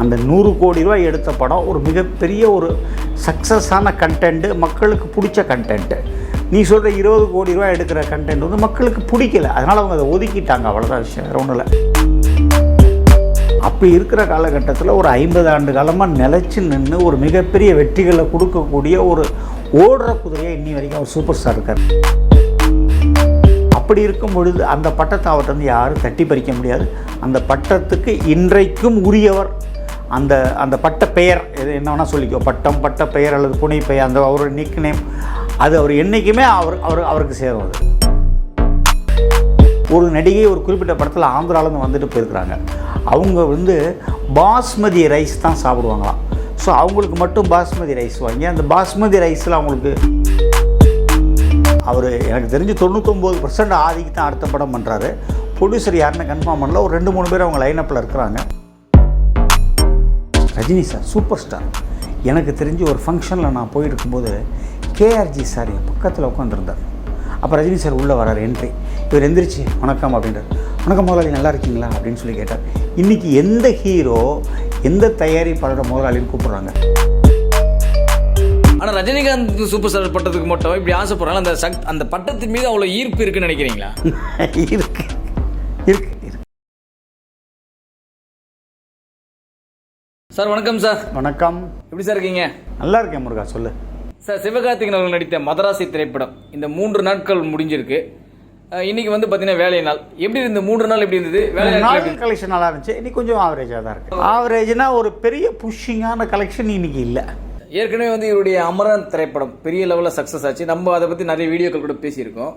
அந்த நூறு கோடி ரூபாய் எடுத்த படம் ஒரு மிகப்பெரிய ஒரு சக்ஸஸான கண்டென்ட்டு மக்களுக்கு பிடிச்ச கண்டென்ட்டு நீ சொல்கிற இருபது கோடி ரூபாய் எடுக்கிற கண்டென்ட் வந்து மக்களுக்கு பிடிக்கல. அதனால் அவங்க அதை ஒதுக்கிட்டாங்க. அவ்வளோதான் விஷயம். வேறு ஒன்றும் இல்லை. இருக்கிற காலகட்டத்தில் ஒரு ஐம்பது ஆண்டு காலமாக நிலைச்சு நின்று ஒரு மிகப்பெரிய வெற்றிகளை கொடுக்கக்கூடிய ஒரு ஓடுற குதிரையாக இன்னி வரைக்கும் அவர் சூப்பர் ஸ்டார் இருக்கார். அப்படி இருக்கும் பொழுது அந்த பட்டத்தை அவர்கிட்ட வந்து யாரும் தட்டி பறிக்க முடியாது. அந்த பட்டத்துக்கு இன்றைக்கும் உரியவர். அந்த அந்த பட்ட பெயர் எது என்ன வேணால் சொல்லிக்கோ. பட்டம் பட்ட பெயர் அல்லது புனை பெயர் அந்த அவரோட நிக் நேம் அது அவர் என்றைக்குமே அவர் அவர் அவருக்கு சேரும் ஒரு நடிகை ஒரு குறிப்பிட்ட படத்தில் ஆந்திராவிலேருந்து வந்துட்டு போயிருக்கிறாங்க. அவங்க வந்து பாஸ்மதி ரைஸ் தான் சாப்பிடுவாங்களாம். ஸோ அவங்களுக்கு மட்டும் பாஸ்மதி ரைஸ் வாங்கி அந்த பாஸ்மதி ரைஸில் அவங்களுக்கு அவர் எனக்கு தெரிஞ்சு தொண்ணூத்தொம்பது பர்சன்ட் ஆதிக்கு தான் அடுத்த படம் பண்ணுறாரு ப்ரொடியூசர் யாருன்னு கன்ஃபார்ம் பண்ணல. ஒரு ரெண்டு மூணு பேர் அவங்க லைனப்பில் இருக்கிறாங்க. ரஜினி சார் சூப்பர் ஸ்டார் எனக்கு தெரிஞ்சு ஒரு ஃபங்க்ஷனில் நான் போயிருக்கும்போது கேஆர்ஜி சார் என் பக்கத்தில் உட்காந்துருந்தார் அப்போ ரஜினி சார் உள்ளே வரார் என்ட்ரி இவர் எந்திரிச்சு வணக்கம் அப்படின்றார். வணக்கம் முதலாளி நல்லா இருக்கீங்களா? அப்படின்னு சொல்லி கேட்டார். இன்றைக்கி எந்த ஹீரோ எந்த தயாரிப்பாளரோட முதலாளின்னு கூப்பிட்றாங்க? ஆனா ரஜினிகாந்த் சூப்பர் ஸ்டார் பட்டத்துக்கு மட்டும் இப்படி ஆசைப்படுறாங்க. அந்த சக் அந்த பட்டத்தின் மீது அவ்வளவு ஈர்ப்பு இருக்குன்னு நினைக்கிறீங்களா? இருக்கு. இருக்கு. சார் வணக்கம் சார். வணக்கம். எப்படி சார் இருக்கீங்க? நல்லா இருக்கேன் முருகா சொல்லு. சார் சிவகார்த்திகேயன் அவர்கள் நடித்த மதராசி திரைப்படம் இந்த மூன்று நாட்கள் முடிஞ்சிருக்கு. இன்னைக்கு வந்து பார்த்தீங்கன்னா வேலை நாள். எப்படி இருந்த மூன்று நாள் எப்படி இருந்தது? வேலை நாள் கலெக்ஷன் நல்லா இருந்துச்சு. இன்னைக்கு கொஞ்சம் ஆவரேஜாக தான் இருக்குது ஆவரேஜ்னா ஒரு பெரிய புஷ்ஷிங்கான கலெக்ஷன் இன்னைக்கு இல்லை. ஏற்கனவே வந்து இவருடைய அமரன் திரைப்படம் பெரிய லெவலில் சக்ஸஸ் ஆச்சு. நம்ம அதை பற்றி நிறைய வீடியோக்கள் கூட பேசியிருக்கோம்.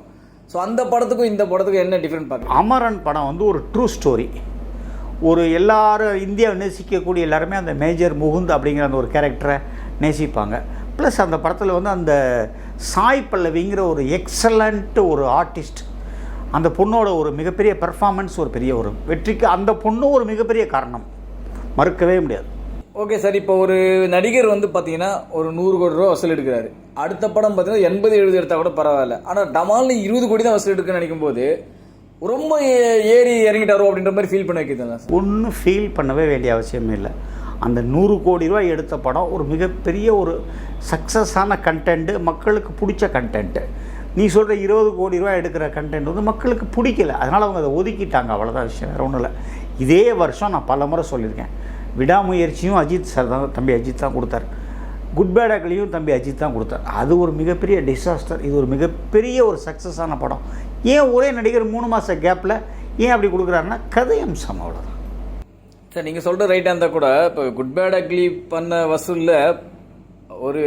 ஸோ அந்த படத்துக்கும் இந்த படத்துக்கும் என்ன டிஃப்ரெண்ட் பார்க்கலாம் அமரன் படம் வந்து ஒரு ட்ரூ ஸ்டோரி ஒரு எல்லாரும் இந்தியாவை நேசிக்கக்கூடிய எல்லாருமே அந்த மேஜர் முகுந்த் அப்படிங்கிற அந்த ஒரு கேரக்டரை நேசிப்பாங்க. ப்ளஸ் அந்த படத்தில் வந்து அந்த சாய் பல்லவிங்கிற ஒரு எக்ஸலண்ட் ஒரு ஆர்டிஸ்ட் அந்த பொண்ணோட ஒரு மிகப்பெரிய பெர்ஃபார்மன்ஸ் ஒரு பெரிய ஒரு வெற்றிக்கு அந்த பொண்ணு ஒரு மிகப்பெரிய காரணம். மறுக்கவே முடியாது. ஓகே சார் இப்போ ஒரு நடிகர் வந்து பார்த்தீங்கன்னா ஒரு நூறு கோடி ரூபா வசூல் எடுக்கிறாரு. அடுத்த படம் பார்த்தீங்கன்னா எண்பது எழுபது எடுத்தால் கூட பரவாயில்ல. ஆனால் டமால்னு இருபது கோடி தான் வசூல் எடுக்குன்னு நினைக்கும் போது ரொம்ப ஏ- ஏறி இறங்கிட்டாரோ அப்படின்ற மாதிரி ஃபீல் பண்ண வைக்குதுங்களா ஒன்றும் ஃபீல் பண்ணவே வேண்டிய அவசியமே இல்லை. அந்த நூறு கோடி ரூபாய் எடுத்த படம் ஒரு மிகப்பெரிய ஒரு சக்ஸஸான கண்டென்ட்டு மக்களுக்கு பிடிச்ச கண்டென்ட்டு நீ சொல்கிற இருபது கோடி ரூபாய் எடுக்கிற கண்டென்ட் வந்து மக்களுக்கு பிடிக்கல. அதனால் அவங்க அதை ஒதுக்கிட்டாங்க அவ்வளோதான் விஷயம் வேறு ஒன்றும் இல்லை. இதே வருஷம் நான் பல முறை சொல்லியிருக்கேன். விடாமுயற்சியும் அஜித் சார் தான் தம்பி அஜித் தான் கொடுத்தாரு. குட் பேட் அக்லியும் தம்பி அஜித் தான் கொடுத்தார். அது ஒரு மிகப்பெரிய டிசாஸ்டர் இது ஒரு மிகப்பெரிய ஒரு சக்ஸஸான படம். ஏன் ஒரே நடிகர் மூணு மாத கேப்பில் ஏன் அப்படி கொடுக்குறாருன்னா கதை அம்சம் அவ்வளோதான் சார் நீங்கள் சொல்கிற ரைட்டாக இருந்தால் கூட இப்போ குட் பேட் அக்லி பண்ண வசூலில் ஒரு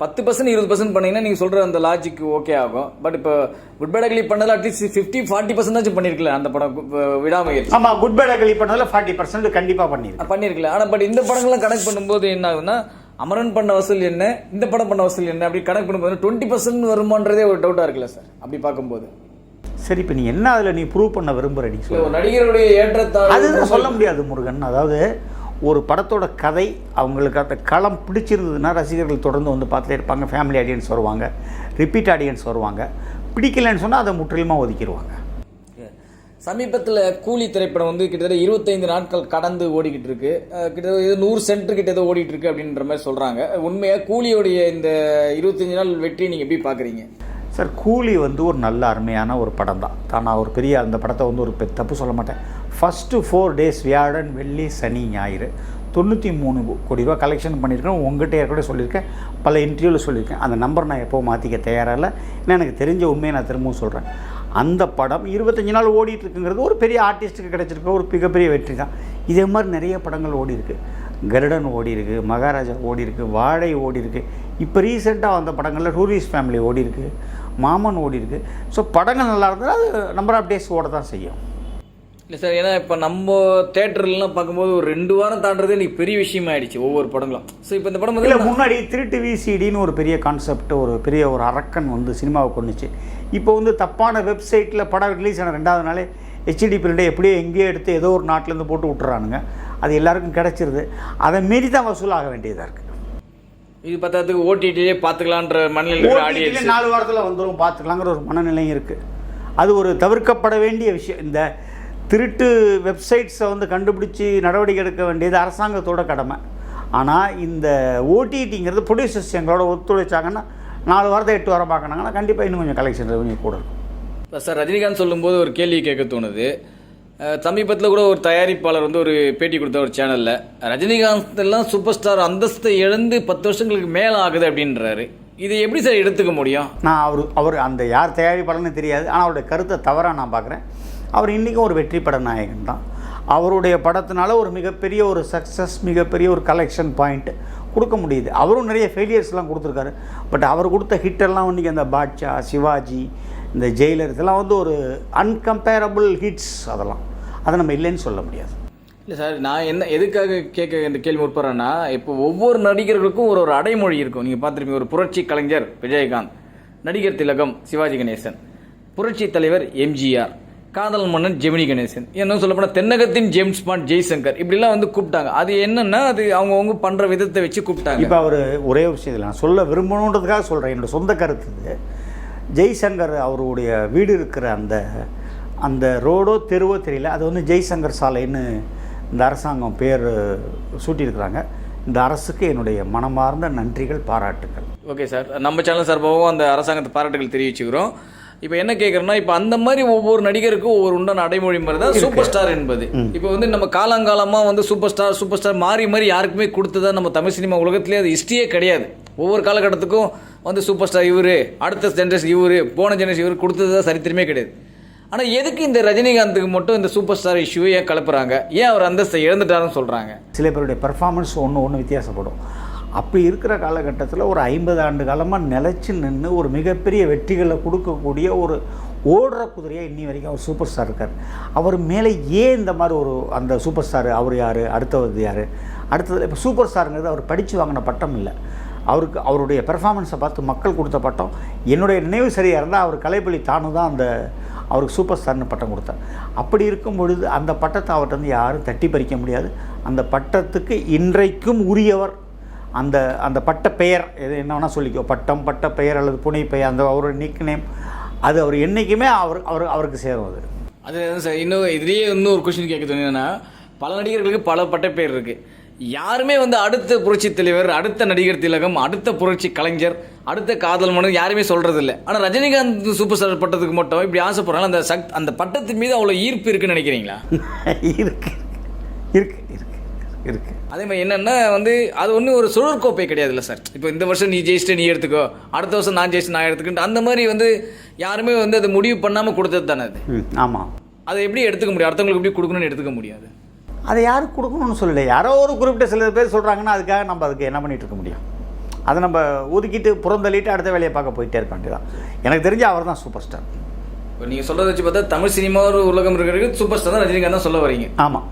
பத்து பர்சன்ட் இருபது பர்சன்ட் பண்ணீங்கன்னா நீங்கள் சொல்கிற அந்த லாஜிக் ஓகே ஆகும். பட் இப்போ குட் பேட் அக்லி பண்ணதில் அட்லீஸ்ட் ஃபிஃப்டி ஃபார்ட்டி பர்சன்டாச்சும் பண்ணியிருக்கல அந்த படம் விடாமுயற்சி. ஆமாம் குட் பேட் அகலி பண்ணதில் ஃபார்ட்டி பர்சன்ட் கண்டிப்பாக பண்ணியிருக்கேன் பண்ணிருக்கல. ஆனா பட் இந்த படங்கள்லாம் கனெக்ட் பண்ணும்போது என்ன ஆகுதுன்னா அமரன் பண்ண வசூல் என்ன இந்த படம் பண்ண வசூல் என்ன அப்படி கனெக்ட் பண்ணும்போது டுவெண்ட்டி பர்சன்ட் வருமானதே ஒரு டவுட்டா இருக்குல்ல சார் அப்படி பார்க்கும்போது. சரி இப்போ நீ என்ன அதில் நீ ப்ரூவ் பண்ண விரும்புகிற நீ சொல்லு. நடிகருடைய ஏற்றத்தாழ் அதுதான் சொல்ல முடியாது முருகன். அதாவது ஒரு படத்தோட கதை அவங்களுக்கு அந்த களம் பிடிச்சிருந்ததுன்னா ரசிகர்கள் தொடர்ந்து வந்து பார்த்துட்டே இருப்பாங்க. ஃபேமிலி ஆடியன்ஸ் வருவாங்க. ரிப்பீட் ஆடியன்ஸ் வருவாங்க. பிடிக்கலன்னு சொன்னால் அதை முற்றிலுமாக ஒதுக்கிடுவாங்க சமீபத்தில் கூலி திரைப்படம் வந்து கிட்டத்தட்ட இருபத்தைந்து நாட்கள் கடந்து ஓடிக்கிட்டு இருக்கு. கிட்டத்தட்ட நூறு சென்டர் கிட்ட ஏதோ ஓடிட்டு இருக்கு அப்படின்ற மாதிரி சொல்றாங்க. உண்மையாக கூலியோடைய இந்த இருபத்தஞ்சு நாள் வெற்றி நீங்க எப்படி பாக்குறீங்க? சார் கூலி வந்து ஒரு நல்ல அருமையான ஒரு படம் தான். தான் நான் ஒரு பெரிய அந்த படத்தை வந்து ஒரு பெ- தப்பு சொல்ல மாட்டேன். ஃபஸ்ட்டு ஃபோர் டேஸ் வியாழன் வெள்ளி சனி ஞாயிறு. தொண்ணூற்றி மூணு கோடி ரூபா கலெக்ஷன் பண்ணியிருக்கேன் உங்கள்கிட்ட ஏற்கனவே சொல்லியிருக்கேன். பல இன்டர்வியூவில் சொல்லியிருக்கேன். அந்த நம்பர் நான் எப்போ மாற்றிக்க தயாராக இல்லை. ஏன்னா எனக்கு தெரிஞ்ச உண்மையை நான் திரும்பவும் சொல்கிறேன் அந்த படம் இருபத்தஞ்சி நாள் ஓடிட்டு இருக்குங்கிறது ஒரு பெரிய ஆர்டிஸ்ட்டுக்கு கிடைச்சிருக்க ஒரு மிகப்பெரிய வெற்றி தான். இதே மாதிரி நிறைய படங்கள் ஓடி இருக்கு கருடன் ஓடி இருக்கு மகாராஜா ஓடி இருக்கு வாழை ஓடி இருக்கு இப்போ ரீசெண்டாக வந்த படங்களில் டூரிஸ்ட் ஃபேமிலி ஓடி இருக்கு மாமன் ஓடி இருக்கு ஸோ படங்கள் நல்லா இருந்தால் அது நம்பர் ஆஃப் டேஸ் ஓட தான் செய்யும். இல்லை சார் ஏன்னா இப்போ நம்ம தேட்டர்லாம் பார்க்கும்போது ஒரு ரெண்டு வாரம் தாண்டதே இன்னைக்கு பெரிய விஷயமா ஆயிடுச்சு ஒவ்வொரு படங்களும். ஸோ இப்போ இந்த படம் இல்லை முன்னாடி திருட்டு விசிடின்னு ஒரு பெரிய கான்செப்ட் ஒரு பெரிய ஒரு அரக்கன் வந்து சினிமாவை கொண்டுச்சு. இப்போ வந்து தப்பான வெப்சைட்டில் படம் ரிலீஸ் ஆன ரெண்டாவது நாளே ஹெச்டி பிரிண்டை எப்படியோ எங்கேயோ எடுத்து ஏதோ ஒரு நாட்டிலேருந்து போட்டு விட்டுறானுங்க. அது எல்லாருக்கும் கிடச்சிருது. அதை மீறி தான் வசூலாக வேண்டியதாக இருக்குது இது பத்தாத்துக்கு ஓடிடிலே பார்த்துக்கலான்ற மனநிலை நாலு வாரத்தில் வந்துடும் பார்த்துக்கலாங்கிற ஒரு மனநிலையும் இருக்குது அது ஒரு தவிர்க்கப்பட வேண்டிய விஷயம். இந்த திருட்டு வெப்சைட்ஸை வந்து கண்டுபிடிச்சி நடவடிக்கை எடுக்க வேண்டியது அரசாங்கத்தோட கடமை. ஆனால் இந்த ஓடிடிங்கிறது ப்ரொடியூசர்ஸ் எங்களோட ஒத்துழைச்சாங்கன்னா நாலு வாரத்தை எட்டு வாரம் பார்க்கணாங்கன்னா கண்டிப்பாக இன்னும் கொஞ்சம் கலெக்ஷன் ரெவன்யூ கூட இருக்கும். இப்போ சார் ரஜினிகாந்த் சொல்லும்போது ஒரு கேள்வி கேட்க தோணுது. சமீபத்தில் கூட ஒரு தயாரிப்பாளர் வந்து ஒரு பேட்டி கொடுத்த ஒரு சேனலில் ரஜினிகாந்த் எல்லாம் சூப்பர் ஸ்டார் அந்தஸ்தை இழந்து பத்து வருஷங்களுக்கு மேலே ஆகுது அப்படின்றாரு. இதை எப்படி சார் எடுத்துக்க முடியும்? நான் அவர் அவர் அந்த யார் தயாரிப்பாளர்னு தெரியாது. ஆனால் அவருடைய கருத்தை தவறாக நான் பார்க்குறேன். அவர் இன்றைக்கும் ஒரு வெற்றி பட நாயகன் தான். அவருடைய படத்தினால ஒரு மிகப்பெரிய ஒரு சக்ஸஸ் மிகப்பெரிய ஒரு கலெக்ஷன் பாயிண்ட்டு கொடுக்க முடியுது. அவரும் நிறைய ஃபெயிலியர்ஸ்லாம் கொடுத்துருக்காரு. பட் அவர் கொடுத்த ஹிட்டெல்லாம் இன்றைக்கி அந்த பாட்ஷா சிவாஜி இந்த ஜெயிலர் இதெல்லாம் வந்து ஒரு அன்கம்பேரபிள் ஹிட்ஸ் அதெல்லாம். அதை நம்ம இல்லைன்னு சொல்ல முடியாது. இல்லை சார் நான் என்ன எதுக்காக கேட்க இந்த கேள்வி முற்படுறேன்னா இப்போ ஒவ்வொரு நடிகர்களுக்கும் ஒரு ஒரு அடைமொழி இருக்கும். நீங்கள் பார்த்துருப்பீங்க ஒரு புரட்சி கலைஞர் விஜயகாந்த் நடிகர் திலகம் சிவாஜி கணேசன் புரட்சி தலைவர் எம்ஜிஆர். காதல் மன்னன் ஜெமினி கணேசன். என்ன சொல்லப்போனால் தென்னகத்தின் ஜேம்ஸ் பாண்ட் ஜெய்சங்கர். இப்படிலாம் வந்து கூப்பிட்டாங்க. அது என்னன்னா அது அவங்கவுங்க பண்ணுற விதத்தை வச்சு கூப்பிட்டாங்க. இப்போ அவர் ஒரே இதில் நான் சொல்ல விரும்பணுன்றதுக்காக சொல்கிறேன் என்னோட சொந்த கருத்து இது. ஜெய்சங்கர் அவருடைய வீடு இருக்கிற அந்த அந்த ரோடோ தெருவோ தெரியல. அது வந்து ஜெய்சங்கர் சாலைன்னு இந்த அரசாங்கம் பேர் சூட்டியிருக்கிறாங்க. இந்த அரசுக்கு என்னுடைய மனமார்ந்த நன்றிகள் பாராட்டுகள் ஓகே சார். நம்ம சேனல் சார்பாகவும் அந்த அரசாங்கத்தை பாராட்டுகள் தெரிவிச்சுக்கிறோம். இப்போ என்ன கேட்குறோம்னா இப்போ அந்த மாதிரி ஒவ்வொரு நடிகருக்கும் ஒவ்வொரு உண்டான அடைமொழி மாதிரி தான் சூப்பர் ஸ்டார் என்பது. இப்போ வந்து நம்ம காலங்காலமாக வந்து சூப்பர் ஸ்டார் சூப்பர் ஸ்டார் மாறி மாறி யாருக்குமே கொடுத்ததா நம்ம தமிழ் சினிமா உலகத்திலே அது ஹிஸ்ட்ரியே கிடையாது. ஒவ்வொரு காலகட்டத்துக்கும் வந்து சூப்பர் ஸ்டார் இவர் அடுத்த ஜென்ரேஷன் இவர் போன ஜென்ரேஷன் இவர் கொடுத்ததா சரித்திரமே கிடையாது. ஆனால் எதுக்கு இந்த ரஜினிகாந்துக்கு மட்டும் இந்த சூப்பர் ஸ்டார் இஷ்யூவை ஏன் கலப்புறாங்க? ஏன் அவர் அந்தஸ்தை இழந்துட்டாருன்னு சொல்கிறாங்க சில பேருடைய பெர்ஃபார்மன்ஸ் ஒன்று ஒன்று வித்தியாசப்படும். அப்படி இருக்கிற காலகட்டத்தில் ஒரு ஐம்பது ஆண்டு காலமாக நிலச்சி நின்று ஒரு மிகப்பெரிய வெற்றிகளை கொடுக்கக்கூடிய ஒரு ஓடுற குதிரையாக இன்னி வரைக்கும் அவர் சூப்பர் ஸ்டார் இருக்கார். அவர் மேலே ஏன் இந்த மாதிரி ஒரு அந்த சூப்பர் ஸ்டார் அவர் யார் அடுத்தது யார்? அடுத்தது இப்போ சூப்பர் ஸ்டாருங்கிறது அவர் படித்து வாங்கின பட்டம் இல்லை. அவருக்கு அவருடைய பெர்ஃபார்மன்ஸை பார்த்து மக்கள் கொடுத்த பட்டம். என்னுடைய நினைவு சரியாக இருந்தால் அவர் கலைப்பள்ளி தானு தான் அந்த அவருக்கு சூப்பர் ஸ்டார்னு பட்டம் கொடுத்தார். அப்படி இருக்கும் பொழுது அந்த பட்டத்தை அவர்கிட்ட வந்து யாரும் தட்டி பறிக்க முடியாது. அந்த பட்டத்துக்கு இன்றைக்கும் உரியவர் அந்த அந்த பட்ட பெயர் எது என்ன வேணால் சொல்லிக்கோ. பட்டம் பட்ட பெயர் அல்லது புனை பெயர் அந்த அவரோட நிக் நேம் அது அவர் என்றைக்குமே அவர் அவர் அவருக்கு சேரும் அது. அது சார் இன்னும் இதுலேயே இன்னும் ஒரு கொஸ்டின் கேட்க தோணுதுன்னா பல நடிகர்களுக்கு பல பட்ட பேர் இருக்கு. யாருமே வந்து அடுத்த புரட்சி தலைவர் அடுத்த நடிகர் திலகம் அடுத்த புரட்சி கலைஞர் அடுத்த காதல் மன்னன் யாருமே சொல்றது இல்லை ஆனால் ரஜினிகாந்த் சூப்பர் ஸ்டார் பட்டத்துக்கு மட்டும் இப்படி ஆசைப்படுறாங்க அந்த சக் அந்த பட்டத்தின் மீது அவ்வளோ ஈர்ப்பு இருக்குன்னு நினைக்கிறீங்களா? இருக்கு இருக்கு இருக்கு. இருக்கு. அதே மாதிரி என்னன்னா வந்து அது ஒன்றும் ஒரு சுழற்கோப்பை கிடையாதுல்ல சார். இப்போ இந்த வருஷம் நீ ஜெயிச்சிட்டு நீ எடுத்துக்கோ அடுத்த வருஷம் நான் ஜெயிச்சு நான் எடுத்துக்கிட்டு அந்த மாதிரி வந்து யாருமே வந்து அதை முடிவு பண்ணாமல் கொடுத்தது தானே அது? ஆமாம் அதை எப்படி எடுத்துக்க முடியும்? அடுத்தவங்களுக்கு எப்படி கொடுக்கணும்னு எடுத்துக்க முடியாது? அதை யாருக்கு கொடுக்கணும்னு சொல்லல. யாரோ ஒரு குறிப்பிட்ட சில பேர் சொல்கிறாங்கன்னா அதுக்காக நம்ம அதுக்கு என்ன பண்ணிட்டு இருக்க முடியும்? அதை நம்ம ஒதுக்கிட்டு புறந்தள்ளிட்டு அடுத்த வேலையை பார்க்க போயிட்டே இருக்க வேண்டியதான் எனக்கு தெரிஞ்ச அவர் தான் சூப்பர் ஸ்டார் இப்போ நீங்கள் சொல்கிறத வச்சு பார்த்தா தமிழ் சினிமா ஒரு உலகம் இருக்கிறதுக்கு சூப்பர் ஸ்டார் தான் ரஜினிகாந்த் தான் சொல்ல வரீங்க. ஆமாம்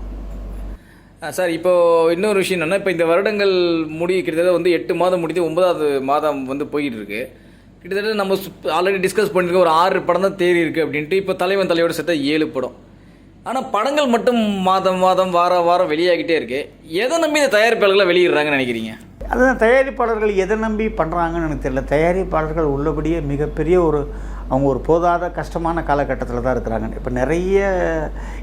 சார் இப்போ இன்னொரு விஷயம் என்னென்னா இப்போ இந்த வருடங்கள் முடி கிட்டத்தட்ட வந்து எட்டு மாதம் முடித்து ஒன்பதாவது மாதம் வந்து போயிட்டு இருக்கு கிட்டத்தட்ட நம்ம ஆல்ரெடி டிஸ்கஸ் பண்ணியிருக்க ஒரு ஆறு படம் தான் தேறி இருக்கு அப்படின்ட்டு இப்போ தலைவன் தலையோட சேர்த்தா ஏழு படம். ஆனால் படங்கள் மட்டும் மாதம் மாதம் வாரம் வாரம் வெளியாகிட்டே இருக்கு. எதை நம்பி இந்த தயாரிப்பாளர்களை வெளியிடுறாங்கன்னு நினைக்கிறீங்க? அதுதான் தயாரிப்பாளர்கள் எதை நம்பி பண்ணுறாங்கன்னு எனக்கு தெரியல. தயாரிப்பாளர்கள் உள்ளபடியே மிகப்பெரிய ஒரு அவங்க ஒரு போதாத கஷ்டமான காலகட்டத்தில் தான் இருக்கிறாங்க. இப்போ நிறைய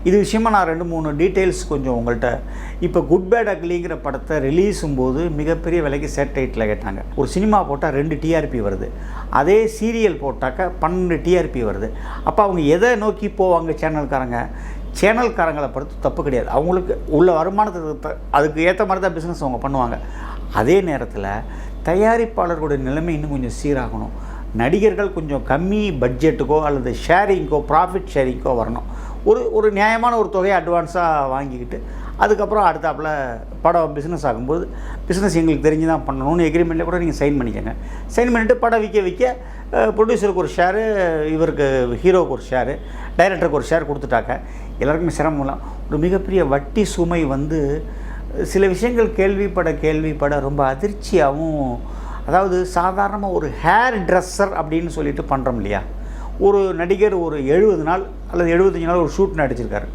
இது விஷயமா நான் ரெண்டு மூணு டீட்டெயில்ஸ் கொஞ்சம் உங்கள்கிட்ட இப்போ குட் பேட் அக்லிங்கிற படத்தை ரிலீஸும் போது மிகப்பெரிய விலைக்கு சேட்டலைட்டில் கேட்டாங்க. ஒரு சினிமா போட்டால் ரெண்டு டிஆர்பி வருது. அதே சீரியல் போட்டாக்க பன்னெண்டு டிஆர்பி வருது. அப்போ அவங்க எதை நோக்கி போவாங்க சேனல்காரங்க சேனல்காரங்களை பொறுத்து தப்பு கிடையாது. அவங்களுக்கு உள்ள வருமானத்துக்கு த- அதுக்கு ஏற்ற மாதிரி தான் பிஸ்னஸ் அவங்க பண்ணுவாங்க. அதே நேரத்தில் தயாரிப்பாளர்களுடைய நிலைமை இன்னும் கொஞ்சம் சீராகணும். நடிகர்கள் கொஞ்சம் கம்மி பட்ஜெட்டுக்கோ அல்லது ஷேரிங்க்கோ ப்ராஃபிட் ஷேரிங்க்கோ வரணும். ஒரு ஒரு நியாயமான ஒரு தொகையை அட்வான்ஸாக வாங்கிக்கிட்டு அதுக்கப்புறம் அடுத்தாப்புல படம் பிஸ்னஸ் ஆகும்போது பிஸ்னஸ் எங்களுக்கு தெரிஞ்சு தான் பண்ணணும்னு எக்ரிமெண்ட்டில் கூட நீங்கள் சைன் பண்ணிக்கோங்க. சைன் பண்ணிவிட்டு படம் விற்க விற்க ப்ரொடியூசருக்கு ஒரு ஷேரு இவருக்கு ஹீரோவுக்கு ஒரு ஷேரு டைரக்டருக்கு ஒரு ஷேர் கொடுத்துட்டாக்க எல்லாருக்குமே சிரமம் இல்லை ஒரு மிகப்பெரிய வட்டி சுமை வந்து சில விஷயங்கள் கேள்விப்பட கேள்விப்பட ரொம்ப அதிர்ச்சியாகவும் அதாவது சாதாரணமாக ஒரு ஹேர் ட்ரெஸ்ஸர் அப்படின்னு சொல்லிட்டு பண்ணுறோம் இல்லையா? ஒரு நடிகர் ஒரு எழுபது நாள் அல்லது எழுபத்தஞ்சு நாள் ஒரு ஷூட் நடிச்சிருக்காரு.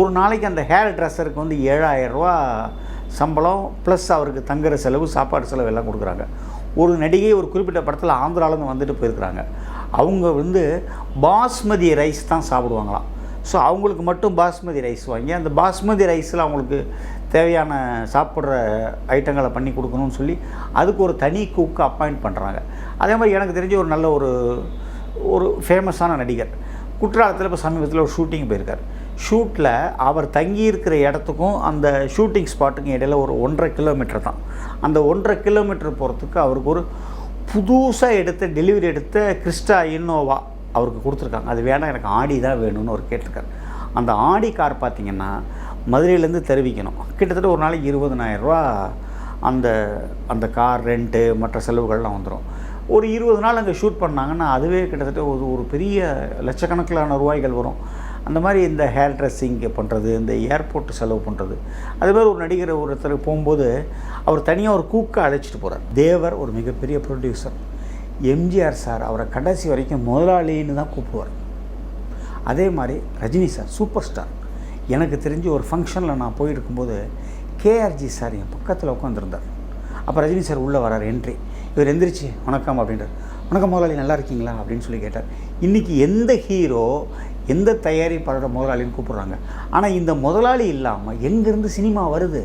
ஒரு நாளைக்கு அந்த ஹேர் ட்ரெஸ்ஸருக்கு வந்து ஏழாயிரம் சம்பளம் ப்ளஸ் அவருக்கு தங்குற செலவு சாப்பாடு செலவு எல்லாம் கொடுக்குறாங்க. ஒரு நடிகை ஒரு குறிப்பிட்ட படத்தில் ஆந்திராவிலேருந்து வந்துட்டு போயிருக்கிறாங்க. அவங்க வந்து பாஸ்மதி ரைஸ் தான் சாப்பிடுவாங்களாம். ஸோ அவங்களுக்கு மட்டும் பாஸ்மதி ரைஸ் வாங்கி அந்த பாஸ்மதி ரைஸில் அவங்களுக்கு தேவையான சாப்பிட்ற ஐட்டங்களை பண்ணி கொடுக்கணும்னு சொல்லி அதுக்கு ஒரு தனி குக்கு அப்பாயிண்ட் பண்ணுறாங்க அதே மாதிரி எனக்கு தெரிஞ்ச ஒரு நல்ல ஒரு ஒரு ஃபேமஸான நடிகர். குற்றாலத்தில் இப்போ சமீபத்தில் ஒரு ஷூட்டிங் போயிருக்கார். ஷூட்டில் அவர் தங்கியிருக்கிற இடத்துக்கும் அந்த ஷூட்டிங் ஸ்பாட்டுக்கும் இடையில ஒரு ஒன்றரை கிலோமீட்டர் தான். அந்த ஒன்றரை கிலோமீட்டர் போகிறதுக்கு அவருக்கு ஒரு புதுசாக எடுத்த டெலிவரி எடுத்த கிறிஸ்டா இன்னோவா அவருக்கு கொடுத்துருக்காங்க. அது வேணாம் எனக்கு ஆடி தான் வேணும்னு அவர் கேட்டிருக்காரு. அந்த ஆடி கார் பார்த்தீங்கன்னா மதுரையிலேருந்து தெரிவிக்கணும். கிட்டத்தட்ட ஒரு நாளைக்கு இருபதனாயிரரூவா அந்த அந்த கார் ரெண்ட்டு மற்ற செலவுகள்லாம் வந்துடும் ஒரு இருபது நாள் அங்கே ஷூட் பண்ணாங்கன்னா அதுவே கிட்டத்தட்ட ஒரு ஒரு பெரிய லட்சக்கணக்கிலான ரூபாய்கள் வரும். அந்த மாதிரி இந்த ஹேர் ட்ரெஸ்ஸிங் பண்ணுறது இந்த ஏர்போர்ட் செலவு பண்ணுறது. அதுமாதிரி ஒரு நடிகர் ஒருத்தர் போகும்போது அவர் தனியாக ஒரு கூக்கை அழைச்சிட்டு போகிறார் தேவர் ஒரு மிகப்பெரிய ப்ரொடியூசர் எம்ஜிஆர் சார் அவரை கடைசி வரைக்கும் முதலாளின்னு தான் கூப்பிடுவார். அதே மாதிரி ரஜினி சார் சூப்பர் ஸ்டார் எனக்கு தெரிஞ்சு ஒரு ஃபங்க்ஷனில் நான் போயிருக்கும்போது கேஆர்ஜி சார் என் பக்கத்தில் உட்காந்துருந்தார் அப்போ ரஜினி சார் உள்ளே வரார் என்ட்ரி இவர் எந்திரிச்சு வணக்கம் அப்படின்றார். வணக்கம் முதலாளி நல்லா இருக்கீங்களா? அப்படின்னு சொல்லி கேட்டார். இன்றைக்கி எந்த ஹீரோ எந்த தயாரிப்பாளரோட முதலாளின்னு கூப்பிட்றாங்க. ஆனால் இந்த முதலாளி இல்லாமல் எங்கேருந்து சினிமா வருது?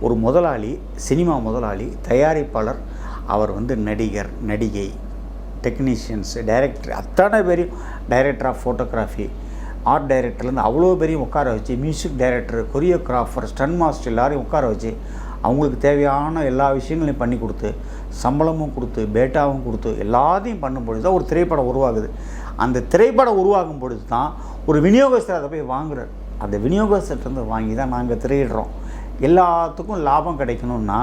ஒரு முதலாளி சினிமா முதலாளி தயாரிப்பாளர் அவர் வந்து நடிகர் நடிகை டெக்னீஷியன்ஸ் டைரக்டர் அத்தனை பேரையும் டைரக்டர் ஆஃப் ஃபோட்டோகிராஃபி ஆர்ட் டைரக்டர்லேருந்து அவ்வளோ பெரிய உட்கார வச்சு music director choreographer stunt master எல்லாரையும் உட்கார வச்சு அவங்களுக்கு தேவையான எல்லா விஷயங்களையும் பண்ணி கொடுத்து சம்பளமும் கொடுத்து பேட்டாவும் கொடுத்து எல்லாத்தையும் பண்ணும்பொழுது தான் ஒரு திரைப்படம் உருவாகுது. அந்த திரைப்படம் உருவாகும் பொழுது தான் ஒரு விநியோகஸ்தர் அதை போய் வாங்குறார். அந்த விநியோகஸ்தர்கிட்ட வாங்கி தான் நாங்கள் திரையிடுறோம். எல்லாத்துக்கும் லாபம் கிடைக்கணும்னா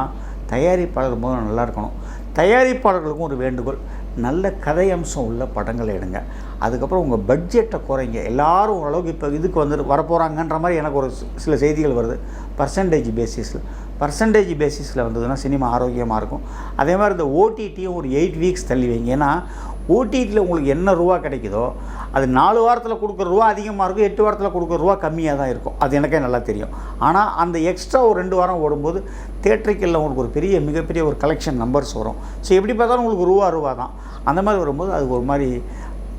தயாரிப்பாளர் முதல்ல நல்லா இருக்கணும். தயாரிப்பாளர்களுக்கும் ஒரு வேண்டுகோள். நல்ல கதை அம்சம் உள்ள படங்களை எடுங்க. அதுக்கப்புறம் உங்கள் பட்ஜெட்டை குறைங்க. எல்லோரும் ஓரளவுக்கு இப்போ இதுக்கு வந்து வரப்போகிறாங்கன்ற மாதிரி எனக்கு ஒரு சில செய்திகள் வருது. பர்சன்டேஜ் பேசிஸில் பர்சன்டேஜ் பேசிஸில் வந்ததுன்னா சினிமா ஆரோக்கியமாக இருக்கும். அதே மாதிரி இந்த ஓடிடியும் ஒரு எயிட் வீக்ஸ் தள்ளி வைங்க. ஏன்னா ஓடிடியில் உங்களுக்கு என்ன ரூபா கிடைக்குதோ அது நாலு வாரத்தில் கொடுக்குற ரூபா அதிகமாக இருக்கும் எட்டு வாரத்தில் கொடுக்குற ரூபா கம்மியாக தான் இருக்கும். அது எனக்கே நல்லா தெரியும். ஆனால் அந்த எக்ஸ்ட்ரா ஒரு ரெண்டு வாரம் ஓடும்போது தேட்டரிக்கலில் உங்களுக்கு ஒரு பெரிய மிகப்பெரிய ஒரு கலெக்ஷன் நம்பர்ஸ் வரும். ஸோ எப்படி பார்த்தாலும் உங்களுக்கு ரூபா ரூபா தான். அந்த மாதிரி வரும்போது அது ஒரு மாதிரி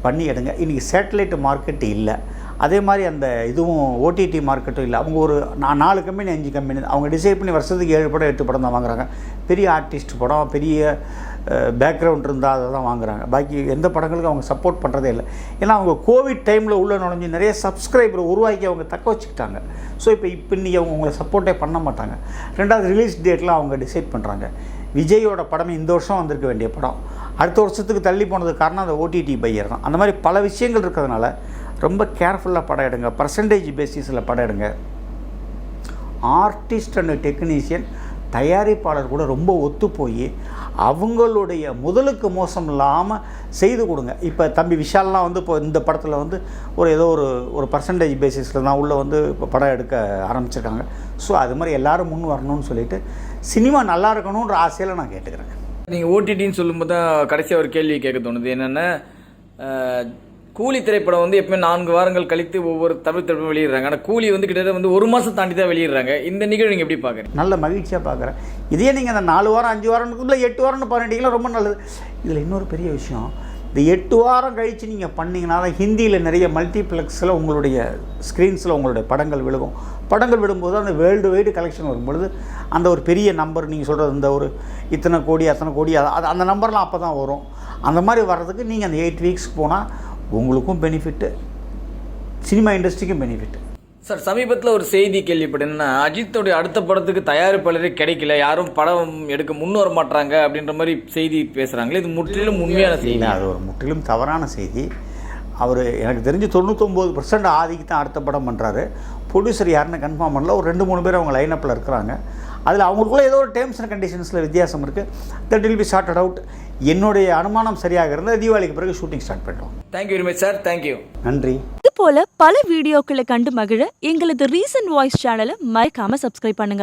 பண்ணி எடுங்க. இன்றைக்கி சேட்டலைட் மார்க்கெட் இல்லை. அதே மாதிரி அந்த இதுவும் ஓடிடி மார்க்கெட்டும் இல்லை. அவங்க ஒரு நான் நாலு கம்பெனி அஞ்சு கம்பெனி அவங்க டிசைட் பண்ணி வருஷத்துக்கு ஏழு படம் எட்டு படம் தான் வாங்குறாங்க. பெரிய ஆர்டிஸ்ட் படம் பெரிய பேக்ரவுண்ட் இருந்தால் அதை தான் வாங்குறாங்க. பாக்கி எந்த படங்களுக்கும் அவங்க சப்போர்ட் பண்ணுறதே இல்லை. ஏன்னா அவங்க கோவிட் டைமில் உள்ளே நுழைஞ்சு நிறைய சப்ஸ்கிரைபர் உருவாக்கி அவங்க தக்க வச்சுக்கிட்டாங்க. ஸோ இப்போ இப்போ இன்றைக்கி அவங்க உங்களை சப்போர்ட்டே பண்ண மாட்டாங்க. ரெண்டாவது ரிலீஸ் டேட்லாம் அவங்க டிசைட் பண்ணுறாங்க விஜயோட படமே இந்த வருஷம் வந்திருக்க வேண்டிய படம். அடுத்த வருஷத்துக்கு தள்ளி போனதுக்கு காரணம் அந்த ஓடிடி பையர் தான். அந்த மாதிரி பல விஷயங்கள் இருக்கிறதுனால ரொம்ப கேர்ஃபுல்லாக படம் எடுங்க. பர்சன்டேஜ் பேசிஸில் படம் எடுங்க. ஆர்டிஸ்ட் அண்ட் டெக்னீஷியன் தயாரிப்பாளர் கூட ரொம்ப ஒத்து போய் அவங்களுடைய முதலுக்கு மோசம் இல்லாமல் செய்து கொடுங்க. இப்போ தம்பி விஷால்லாம் வந்து இப்போ இந்த படத்தில் வந்து ஒரு ஏதோ ஒரு ஒரு பர்சன்டேஜ் பேசிஸில் தான் உள்ளே வந்து இப்போ படம் எடுக்க ஆரம்பிச்சிருக்காங்க. ஸோ அது மாதிரி எல்லாரும் முன் வரணும்னு சொல்லிட்டு சினிமா நல்லா இருக்கணுன்ற ஆசையில் நான் கேட்டுக்கிறேன். நீங்கள் ஓடிடின்னு சொல்லும்போது தான் கடைசியாக ஒரு கேள்வி கேட்க தோணுது. என்னென்னா கூலி திரைப்படம் வந்து எப்பவுமே நான்கு வாரங்கள் கழித்து ஒவ்வொரு தமிழ் திரைப்படம் வெளியிடுறாங்க. ஆனால் கூலி வந்து கிட்டத்தட்ட வந்து ஒரு மாதம் தாண்டி தான் வெளியிடுறாங்க. இந்த நிகழ்வு நீங்கள் எப்படி பார்க்குறீங்க? நல்ல மகிழ்ச்சியாக பார்க்குறேன். இதே நீங்கள் அந்த நாலு வாரம் அஞ்சு வாரம்க்குள்ளே எட்டு வாரம்னு பண்ணிட்டீங்கன்னா ரொம்ப நல்லது. இதில் இன்னொரு பெரிய விஷயம். இந்த எட்டு வாரம் கழித்து நீங்கள் பண்ணிங்கன்னா தான் ஹிந்தியில் நிறைய மல்டிப்ளெக்ஸில் உங்களுடைய ஸ்க்ரீன்ஸில் உங்களுடைய படங்கள் விழுகும். படங்கள் விடும்போது அந்த வேர்ல்டு வைடு கலெக்ஷன் வரும்பொழுது அந்த ஒரு பெரிய நம்பர் நீங்கள் சொல்கிறது இந்த ஒரு இத்தனை கோடி அத்தனை கோடி அது அந்த நம்பர்லாம் அப்போ தான் வரும். அந்த மாதிரி வர்றதுக்கு நீங்கள் அந்த எயிட் வீக்ஸ் போனால் உங்களுக்கும் பெனிஃபிட்டு சினிமா இண்டஸ்ட்ரிக்கும் பெனிஃபிட் சார் சமீபத்தில் ஒரு செய்தி கேள்விப்பட்டேன்னா அஜித்தோடைய அடுத்த படத்துக்கு தயாரிப்பாளரே கிடைக்கல. யாரும் படம் எடுக்க முன் வர மாட்டாங்க அப்படின்ற மாதிரி செய்தி பேசுகிறாங்களே இது முற்றிலும் உண்மையான செய்தி. அது ஒரு முற்றிலும் தவறான செய்தி. அவர் எனக்கு தெரிஞ்சு தொண்ணூத்தொம்பது பர்சன்ட் ஆதிக்கு தான் அடுத்த படம் பண்ணுறாரு ப்ரொடியூசர் யாருன்னு கன்ஃபார்ம் பண்ணல. ஒரு ரெண்டு மூணு பேர் அவங்க லைனப்பில் இருக்கிறாங்க. அதில் அவங்களுக்குள்ள ஏதோ ஒரு டேர்ம்ஸ் அண்ட் கண்டிஷன்ஸில் வித்தியாசம் இருக்குது that will be sorted out என்னுடைய அனுமானம் சரியாக இருந்தால் தீபாவளிக்கு பிறகு ஷூட்டிங் ஸ்டார்ட் பண்ணிட்டோம் thank you very much sir thank you நன்றி. இது போல பல வீடியோக்களை கண்டு மகிழ எங்களது ரீசன்ட் வாய்ஸ் சேனலை மறக்காம சப்ஸ்கிரைப் பண்ணுங்க.